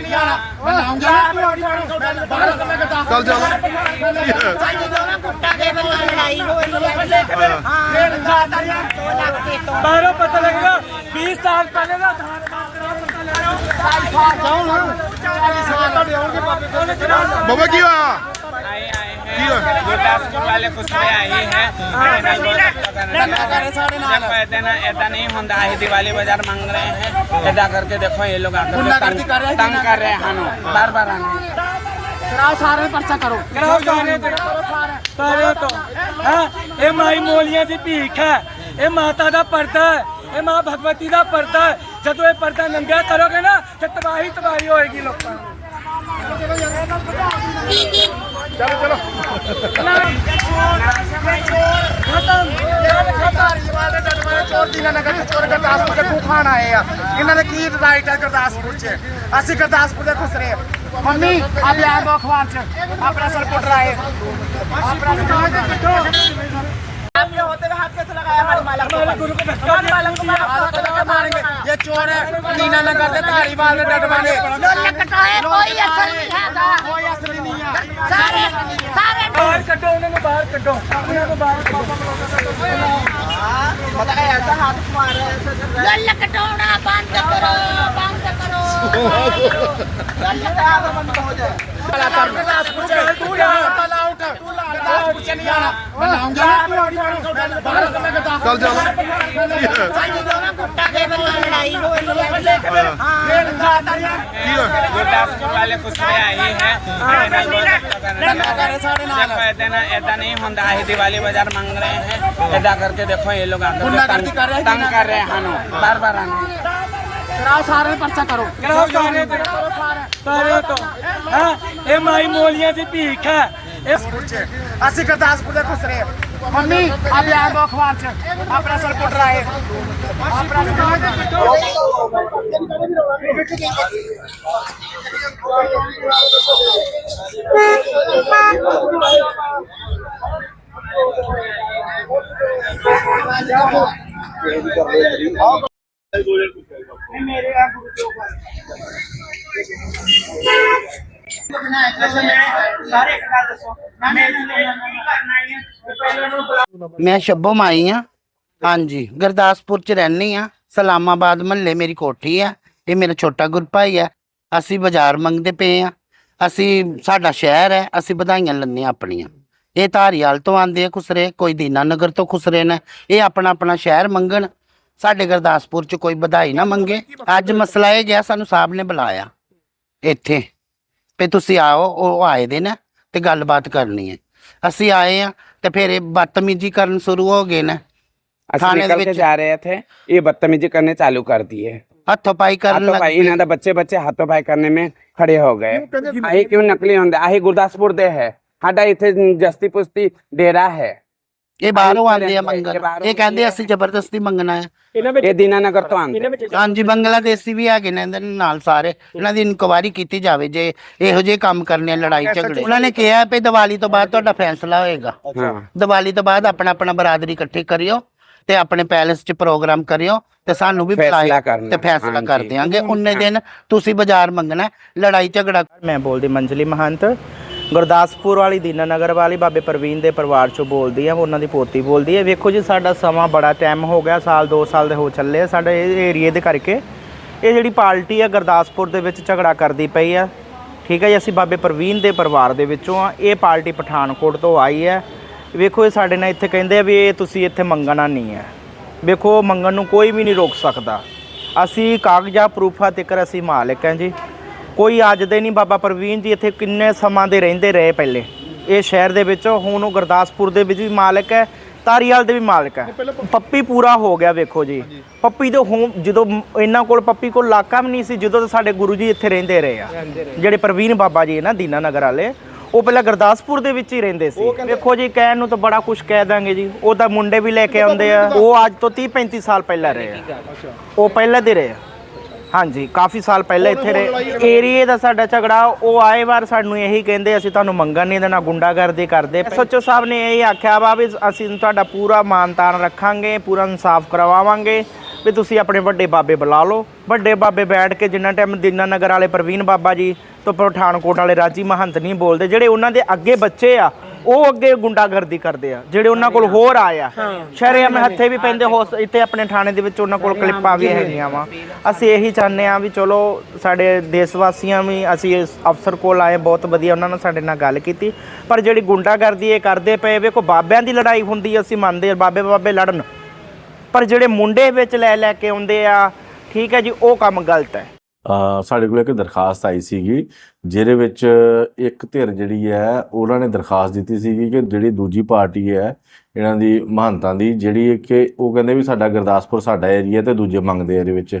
ਕੇ ਚੱਲ ਜਾ ਕੁੱਟਾ ਦੇ ਵੱਲੋਂ ਲੜਾਈ ਹੋਈ ਹੈ। ਫਿਰ ਦਾਤਾ ਯਾਰ 2 ਲੱਖ ਤੇ ਤੋਂ ਬਾਹਰੋਂ ਪਤਾ ਲੱਗਦਾ 20 ਬਾਬਾ ਕੀ ਹੋਇਆ? दिवाली बाज़ार मांग रहे हैं। करके देखो ये लोग तंग कर रहे हैं हाँ, हाँ। बार बार हाँ, आने तो- है। माता का माँ भगवती का जो ये पर्दा नंगा करोगे ना तो तबाही तबाही होगी लोगों ਤਬਾਹੀ ਤਬਾਹੀ ਗੁਰਦਾਸਪੁਰ ਦੇ ਖਾਣ ਆਏ ਆ ਇਹਨਾਂ ਦੇ ਕੀ ਰਾਈਟ ਆ ਗੁਰਦਾਸਪੁਰ 'ਚ ਅਸੀਂ ਗੁਰਦਾਸਪੁਰ ਦੇ ਖੁਸਰੇ ਮੰਮੀ ਆ ਬਿਆਨ ਦੋ ਅਖਬਾਰ 'ਚ ਆਪਣਾ ਸਰਪੋਟਰ ਆਏ ਆਪਣਾ ਸਰਪੋਟਰ आपके होते हुए हाथ कैसे लगाया हमारे मालक हमारे मालक को मारेंगे। ये चोर है नीना नगर के धारीवाल में डट वाले कोई असल नहीं है कोई असली नहीं है। सारे सारे बाहर कटो उन्हें बाहर कटो। उन्हें बाहर पता हाँ, है ऐसा हाथ मारे ऐसा कटोड़ा बंद करो बंद करो। गल कटोड़ा बंद हो जाए तू यार ਤੂੰ ਜਾ ਪਲਾ ਆਊਟ ਗੁਰਦਾਸਪੁਰ 'ਚ ਨਹੀਂ ਆਣਾ ਮੈਂ ਲਾਉਂਗਾ ਬਾਹਰ ਮੈਂ ਕਹਤਾ ਚੱਲ ਜਾ साडी दोनों गुट्टा के ਵੱਲੋਂ ਲੜਾਈ ਹੋਈ ਹੈ ਹਾਂ ਕੀ ਹੋਇਆ गुरदासपुर वाले कुछ भी आए हैं हमारे नाल बहुत अच्छा कर रहे हैं। करे सारे नाल देखो ऐसा ना ऐसा नहीं होता है दिवाली बाजार मांग रहे हैं ऐसा करके देखो ये लोग आकर के गुंडागर्दी तंग कर रहे हैं। तंग कर रहे हैं हानो बार बार आने ਕਰਾਓ ਸਾਰੇ ਪਰਚਾ ਕਰੋ ਕਰਾਓ ਸਾਰੇ ਤੇ ਸਾਰੇ ਤੋਂ ਹਾਂ ਇਹ ਮਾਈ ਮੋਲੀਆਂ ਦੀ ਭੀਖ ਹੈ ਇਹ ਗੁਰਦਾਸਪੁਰ 'ਚ ਅਸੀਂ ਗੁਰਦਾਸਪੁਰ ਦੇ ਖੁਸਰੇ ਆ। ਮੰਮੀ ਆ ਬਿਆਨ ਦੋ ਅਖਬਾਰ 'ਚ ਆਪਣਾ ਸਰਪੋਟਰ ਆਏ ਆਪਣਾ ਸਰਪੋਟਰ ਮੈਂ ਸ਼ੱਭੋ ਮਾਈ ਆ। ਹਾਂਜੀ, ਗੁਰਦਾਸਪੁਰ ਚ ਰਹਿਣੀ ਆ। ਸਲਾਮਾਬਾਦ ਮਹੱਲੇ ਮੇਰੀ ਕੋਠੀ ਆ। ਇਹ ਮੇਰਾ ਛੋਟਾ ਗੁਰਪਾਈ ਆ। ਅਸੀਂ ਬਾਜ਼ਾਰ ਮੰਗਦੇ ਪਏ ਆ। ਅਸੀਂ, ਸਾਡਾ ਸ਼ਹਿਰ ਹੈ। ਅਸੀਂ ਵਧਾਈਆਂ ਲੰਨੇ ਆਪਣੀਆਂ। ਇਹ ਧਾਰੀਵਾਲ ਤੋਂ ਆਂਦੇ ਆ ਖੁਸਰੇ, ਕੋਈ ਦੀਨਾ ਨਗਰ ਤੋਂ ਖੁਸਰੇ ਨੇ। ਇਹ ਆਪਣਾ ਆਪਣਾ ਸ਼ਹਿਰ ਮੰਗਣ। ਸਾਡੇ ਗੁਰਦਾਸਪੁਰ ਚ ਕੋਈ ਵਧਾਈ ਨਾ ਮੰਗੇ। ਅੱਜ ਮਸਲਾ ਇਹ ਗਿਆ, ਸਾਨੂੰ ਸਾਹਿਬ ਨੇ ਬੁਲਾਇਆ। ਇੱਥੇ। ਵੀ ਤੁਸੀਂ ਆਓ ਉਹ ਆਏ ਦੇ ਨਾ ਤੇ ਗੱਲਬਾਤ ਕਰਨੀ ਹੈ ਅਸੀਂ ਆਏ ਆ ਤੇ ਫਿਰ ਇਹ ਬਦਤਮੀਜੀ ਕਰਨ ਸ਼ੁਰੂ ਹੋ ਗਏ ਨੇ ਅਸੀਂ थाने निकल के ਵਿੱਚ- जा रहे थे ये बदतमीजी करने चालू कर दिए ਹੱਥੋਂ ਪਾਈ ਕਰਨ हाथों ਲੱਗ पाई इन्हों दा बच्चे बच्चे हाथों पाई करने में खड़े हो गए आही क्यों नकली होंगे आही गुरदासपुर दे है साडा इथे जस्ती पुस्ती डेरा है ਇਹ ਬਾਹਰੋਂ ਆਉਂਦੇ ਆ ਮੰਗਣ। ਇਹ ਕਹਿੰਦੇ ਅਸੀਂ ਜ਼ਬਰਦਸਤੀ ਮੰਗਣਾ ਹੈ। ਇਹਨਾਂ ਵਿੱਚ ਇਹ ਤੋਂ ਆਉਂਦੇ। ਹਾਂਜੀ ਬੰਗਲਾਦੇਸ਼ੀ ਵੀ ਹੈਗੇ ਨੇ ਇਹਨਾਂ ਨਾਲ ਸਾਰੇ। ਇਹਨਾਂ ਦੀ ਇਨਕੁਆਇਰੀ ਕੀਤੀ ਜਾਵੇ ਜੇ ਇਹੋ ਜਿਹੇ ਕੰਮ ਕਰਨੇ ਆ ਲੜਾਈ ਝਗੜੇ। ਉਹਨਾਂ ਨੇ ਕਿਹਾ ਵੀ ਦੀਵਾਲੀ ਤੋਂ ਬਾਅਦ ਤੁਹਾਡਾ ਫੈਸਲਾ ਹੋਏਗਾ। ਦੀਵਾਲੀ ਤੋਂ ਬਾਅਦ ਆਪਣਾ ਆਪਣਾ ਬਰਾਦਰੀ ਇਕੱਠੀ ਕਰਿਓ ਤੇ ਆਪਣੇ ਪੈਲੇਸ 'ਚ ਪ੍ਰੋਗਰਾਮ ਕਰਿਓ ਤੇ ਸਾਨੂੰ ਵੀ ਬੁਲਾਇਆ ਤੇ ਫੈਸਲਾ ਕਰ ਦਿਆਂਗੇ। ਉਹਨੇ ਦਿਨ ਤੁਸੀਂ ਬਾਜ਼ਾਰ ਮੰਗਣਾ ਲੜਾਈ ਝਗੜਾ ਮੈਂ ਬੋਲਦੀ ਮੰਜਲੀ ਮਹੰਤ। ਗੁਰਦਾਸਪੁਰ ਵਾਲੀ ਦੀਨਾਨਗਰ ਵਾਲੀ, ਬਾਬੇ ਪ੍ਰਵੀਨ ਦੇ ਪਰਿਵਾਰ ਚੋਂ ਬੋਲਦੀ ਆ, ਉਹਨਾਂ ਦੀ ਪੋਤੀ ਬੋਲਦੀ ਹੈ ਵੇਖੋ ਜੀ, ਸਾਡਾ ਸਮਾਂ ਬੜਾ ਟਾਈਮ ਹੋ ਗਿਆ, ਸਾਲ 2 ਸਾਲ ਦੇ ਹੋ ਚੱਲੇ ਆ। ਸਾਡੇ ਇਹ ਏਰੀਏ ਦੇ ਕਰਕੇ ਇਹ ਜਿਹੜੀ ਪਾਰਟੀ ਆ, ਗੁਰਦਾਸਪੁਰ ਦੇ ਵਿੱਚ ਝਗੜਾ ਕਰਦੀ ਪਈ ਆ। ਠੀਕ ਹੈ ਜੀ, ਅਸੀਂ ਬਾਬੇ ਪ੍ਰਵੀਨ ਦੇ ਪਰਿਵਾਰ ਦੇ ਵਿੱਚੋਂ ਆ। ਇਹ ਪਾਰਟੀ ਪਠਾਨਕੋਟ ਤੋਂ ਆਈ ਹੈ ਵੇਖੋ, ਇਹ ਸਾਡੇ ਨਾਲ ਇੱਥੇ ਕਹਿੰਦੇ ਆ ਵੀ ਇਹ ਤੁਸੀਂ ਇੱਥੇ ਮੰਗਣਾ ਨਹੀਂ ਹੈ ਵੇਖੋ, ਮੰਗਣ ਨੂੰ ਕੋਈ ਵੀ ਨਹੀਂ ਰੋਕ ਸਕਦਾ। ਅਸੀਂ ਕਾਗਜ਼ਾਂ ਪ੍ਰੂਫਾਂ ਤੱਕ ਅਸੀਂ ਮਾਲਕ ਹਾਂ ਜੀ। ਕੋਈ ਅੱਜ ਦੇ ਨਹੀਂ ਬਾਬਾ ਪ੍ਰਵੀਨ ਜੀ ਇੱਥੇ ਕਿੰਨੇ ਸਮਾਂ ਦੇ ਰਹਿੰਦੇ ਰਹੇ ਪਹਿਲੇ। ਇਹ ਸ਼ਹਿਰ ਦੇ ਵਿੱਚ ਹੁਣ ਉਹ ਗੁਰਦਾਸਪੁਰ ਦੇ ਵਿੱਚ ਵੀ ਮਾਲਕ ਹੈ ਤਾਰੀਵਾਲ ਦੇ ਵੀ ਮਾਲਕ ਹੈ। ਪੱਪੀ ਪੂਰਾ ਹੋ ਗਿਆ ਵੇਖੋ ਜੀ। ਪੱਪੀ ਦੇ ਹੋਮ ਜਦੋਂ ਇਹਨਾਂ ਕੋਲ ਪੱਪੀ ਕੋਲ ਇਲਾਕਾ ਵੀ ਨਹੀਂ ਸੀ ਜਦੋਂ ਤੋਂ ਸਾਡੇ ਗੁਰੂ ਜੀ ਇੱਥੇ ਰਹਿੰਦੇ ਰਹੇ ਆ। ਜਿਹੜੇ ਪ੍ਰਵੀਨ ਬਾਬਾ ਜੀ ਨਾ ਦੀਨਾ ਨਗਰ ਵਾਲੇ ਉਹ ਪਹਿਲਾਂ ਗੁਰਦਾਸਪੁਰ ਦੇ ਵਿੱਚ ਹੀ ਰਹਿੰਦੇ ਸੀ। ਵੇਖੋ ਜੀ ਕਹਿਣ ਨੂੰ ਤਾਂ ਬੜਾ ਕੁਝ ਕਹਿ ਦਾਂਗੇ ਜੀ। ਉਹ ਤਾਂ ਮੁੰਡੇ ਵੀ ਲੈ ਕੇ ਆਉਂਦੇ ਆ। ਉਹ ਅੱਜ ਤੋਂ 30 35 ਸਾਲ ਪਹਿਲਾਂ ਰਹੇ ਆ। ਉਹ ਪਹਿਲਾਂ ਦੇ ਰਹੇ ਆ। ਹਾਂਜੀ ਕਾਫੀ ਸਾਲ ਪਹਿਲਾਂ ਇੱਥੇ ਰਹੇ। ਏਰੀਏ ਦਾ ਸਾਡਾ ਝਗੜਾ ਉਹ ਆਏ ਵਾਰ ਸਾਨੂੰ ਇਹੀ ਕਹਿੰਦੇ ਅਸੀਂ ਤੁਹਾਨੂੰ ਮੰਗਣ ਨਹੀਂ ਦੇਣਾ ਗੁੰਡਾਗਰਦੀ ਕਰਦੇ। ਸੱਚੋ ਸਾਹਿਬ ਨੇ ਇਹ ਆਖਿਆ ਵਾ ਵੀ ਅਸੀਂ ਤੁਹਾਡਾ ਪੂਰਾ ਮਾਨਤਾਨ ਰੱਖਾਂਗੇ ਪੂਰਾ ਇਨਸਾਫ ਕਰਵਾਵਾਂਗੇ ਵੀ ਤੁਸੀਂ ਆਪਣੇ ਵੱਡੇ ਬਾਬੇ ਬੁਲਾ ਲਓ। ਵੱਡੇ ਬਾਬੇ ਬੈਠ ਕੇ ਜਿੰਨਾ ਟਾਈਮ ਦੀਨਾ ਨਗਰ ਵਾਲੇ ਪ੍ਰਵੀਨ ਬਾਬਾ ਜੀ ਤੋਂ ਪਠਾਨਕੋਟ ਵਾਲੇ ਰਾਜੀ ਮਹੰਤ ਨਹੀਂ ਬੋਲਦੇ ਜਿਹੜੇ ਉਹਨਾਂ ਦੇ ਅੱਗੇ ਬੱਚੇ ਆ ਉਹ ਅੱਗੇ ਗੁੰਡਾਗਰਦੀ ਕਰਦੇ ਆ ਜਿਹੜੇ ਉਹਨਾਂ ਕੋਲ ਹੋਰ ਆਇਆ ਸ਼ਰੇਆਮ ਹੱਥੇ ਵੀ ਪੈਂਦੇ ਹੋ ਇੱਥੇ ਆਪਣੇ ਥਾਣੇ ਦੇ ਵਿੱਚ ਉਹਨਾਂ ਕੋਲ ਕਲਿੱਪਾਂ ਵੀ ਹੈਗੀਆਂ ਵਾ। ਅਸੀਂ ਇਹੀ ਚਾਹੁੰਦੇ ਆ ਵੀ ਚਲੋ ਸਾਡੇ ਦੇਸ਼ ਵਾਸੀਆਂ ਵੀ ਅਸੀਂ ਇਸ ਅਫਸਰ ਕੋਲ ਆਏ ਬਹੁਤ ਵਧੀਆ ਉਹਨਾਂ ਨੇ ਸਾਡੇ ਨਾਲ ਗੱਲ ਕੀਤੀ। ਪਰ ਜਿਹੜੀ ਗੁੰਡਾਗਰਦੀ ਇਹ ਕਰਦੇ ਪਏ ਵੇਖੋ ਬਾਬਿਆਂ ਦੀ ਲੜਾਈ ਹੁੰਦੀ ਆ, ਅਸੀਂ ਮੰਨਦੇ ਆ ਬਾਬੇ ਬਾਬੇ ਲੜਨ। ਪਰ ਜਿਹੜੇ ਮੁੰਡੇ ਵਿੱਚ ਲੈ ਲੈ ਕੇ ਆਉਂਦੇ ਆ ਠੀਕ ਹੈ ਜੀ ਉਹ ਕੰਮ ਗਲਤ ਹੈ। ਸਾਡੇ ਕੋਲ ਇੱਕ ਦਰਖਾਸਤ ਆਈ ਸੀਗੀ, ਜਿਹਦੇ ਵਿੱਚ ਇੱਕ ਧਿਰ ਜਿਹੜੀ ਹੈ, ਉਹਨਾਂ ਨੇ ਦਰਖਾਸਤ ਦਿੱਤੀ ਸੀਗੀ ਕਿ ਜਿਹੜੀ ਦੂਜੀ ਪਾਰਟੀ ਹੈ, ਇਹਨਾਂ ਦੀ ਮਹੰਤਾਂ ਦੀ, ਜਿਹੜੀ ਕਿ ਉਹ ਕਹਿੰਦੇ ਵੀ ਸਾਡਾ ਗੁਰਦਾਸਪੁਰ ਸਾਡਾ ਏਰੀਆ ਤੇ ਦੂਜੇ ਮੰਗਦੇ ਆ ਇਹਦੇ ਵਿੱਚ।